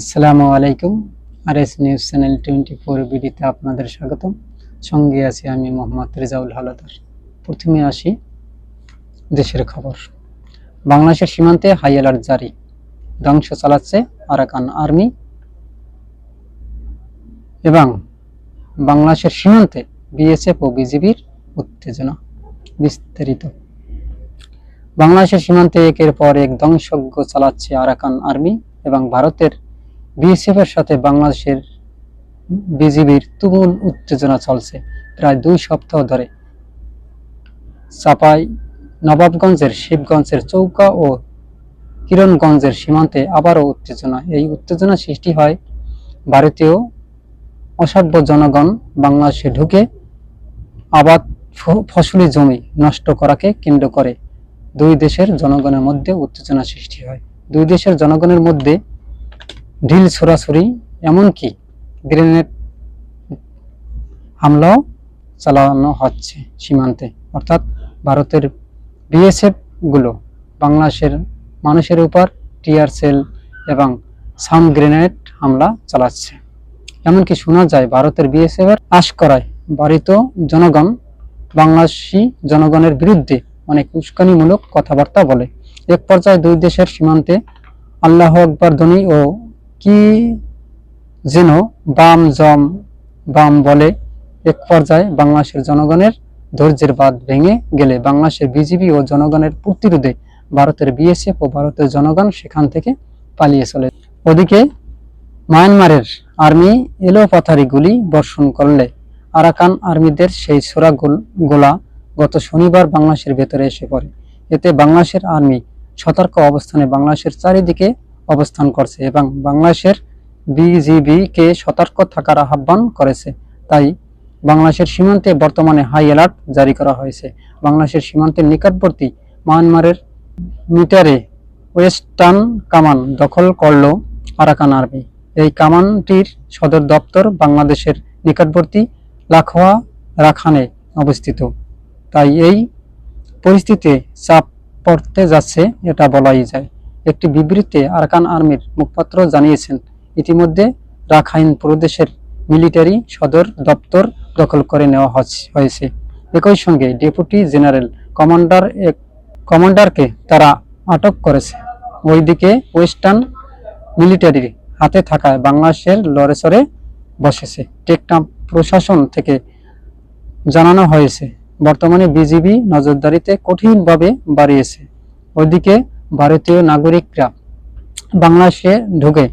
আসসালামু আলাইকুম। R S news channel twenty four বিডিতে আপনাদের স্বাগতম। সঙ্গে আছি আমি মোহাম্মদ রেজাউল হালাদার। প্রথমে আসি দেশের খবর। বাংলাদেশের সীমান্তে হাই অ্যালার্ট জারি। ধ্বংস চালাচ্ছে আরাকান আর্মি এবং বাংলাদেশের সীমান্তে বিএসএফ ও বিজিবির উত্তেজনা বিস্তারিত। বাংলাদেশের সীমান্তে একের পর এক ধ্বংসজ্ঞ চালাচ্ছে আরাকান আর্মি এবং ভারতের বিএসএফ এর সাথে বাংলাদেশের বিজিবির তুমুল উত্তেজনা চলছে। প্রায় দুই সপ্তাহ ধরে চাপাই নবাবগঞ্জের শিবগঞ্জের চৌকা ও কিরণগঞ্জের সীমান্তে আবারও উত্তেজনা। এই উত্তেজনা সৃষ্টি হয় ভারতীয় অসভ্য জনগণ বাংলাদেশে ঢুকে আবাদ ফসলি জমি নষ্ট করাকে কেন্দ্র করে। দুই দেশের জনগণের মধ্যে উত্তেজনা সৃষ্টি হয়। দুই দেশের জনগণের মধ্যে ঢিল ছোড়াছুরি এমনকি গ্রেনেড হামলাও চালানো হচ্ছে সীমান্তে। অর্থাৎ ভারতের বিএসএফগুলো বাংলাদেশের মানুষের উপর টিয়ার সেল এবং সাউন্ড গ্রেনেড হামলা চালাচ্ছে। এমনকি শোনা যায়, ভারতের বিএসএফ এর আশ করায় বাড়িত জনগণ, বাংলাদেশি জনগণের বিরুদ্ধে অনেক উস্কানিমূলক কথাবার্তা বলে। এক পর্যায়ে দুই দেশের সীমান্তে আল্লাহ আকবর ধ্বনি ও কি যেন বাম জম বাম বলে এক পর্যায়ে বাংলাদেশের জনগণের ধৈর্যের বাদ ভেঙে গেলে বাংলাদেশের বিজিবি ও জনগণের প্রতিরোধে ভারতের বিএসএফ ও ভারতের জনগণ সেখান থেকে পালিয়ে চলে। ওদিকে মায়ানমারের আর্মি এলোপাথারি গুলি বর্ষণ করলে আরাকান আর্মিদের সেই সোরা গোল- গোলা গত শনিবার বাংলাদেশের ভেতরে এসে পড়ে। এতে বাংলাদেশের আর্মি সতর্ক অবস্থানে বাংলাদেশের চারিদিকে অবস্থান করছে এবং বাংলাদেশের বিজিবি কে সতর্ক থাকার আহ্বান করেছে। তাই বাংলাদেশের সীমান্তে বর্তমানে হাই অ্যালার্ট জারি করা হয়েছে। বাংলাদেশের সীমান্তের নিকটবর্তী মায়ানমারের মিটারে ওয়েস্টার্ন কামান দখল করল আরাকান আর্মি। এই কামানটির সদর দপ্তর বাংলাদেশের নিকটবর্তী লাখোয়া রাখানে অবস্থিত। তাই এই পরিস্থিতিতে চাপ পড়তে যাচ্ছে, এটা বলাই যায়। একটি বিবৃতিতে আরাকান আর্মির মুখপাত্র জানিয়েছেন, ইতিমধ্যে রাখাইন প্রদেশের মিলিটারি সদর দপ্তর দখল করে নেওয়া হয়েছে। একই সঙ্গে ডেপুটি জেনারেল কমান্ডার এক কমান্ডারকে তারা আটক করেছে। ওইদিকে ওয়েস্টার্ন মিলিটারির হাতে থাকায় বাংলাদেশের লড়েচড়ে বসেছে। টেকটাম প্রশাসন থেকে জানানো হয়েছে, বর্তমানে বিজিবি নজরদারিতে কঠিনভাবে বাড়িয়েছে। ওইদিকে ভারতীয় নাগরিকরা বাংলাদেশে ঢুকে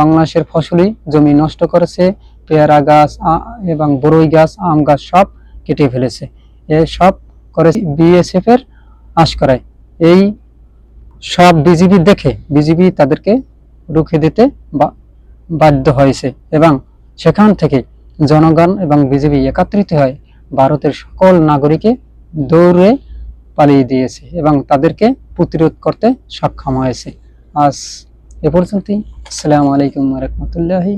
বাংলাদেশের ফসলি জমি নষ্ট করেছে, পেয়ারা গাছ এবং বরই গাছ, আম গাছ সব কেটে ফেলেছে। এ সব করে বিএসএফ এর আশকরায়। এই সব বিজিবি দেখে বিজিবি তাদেরকে রুখে দিতে বাধ্য হয়েছে এবং সেখান থেকে জনগণ এবং বিজেপি একত্রিত হয় ভারতের সকল নাগরিকে দৌড়ে পালিয়ে দিয়েছে এবং তাদেরকে প্রতিরোধ করতে সক্ষম হয়েছে। আজ এ পর্যন্তই। আসসালামু আলাইকুম রহমতুল্লাহি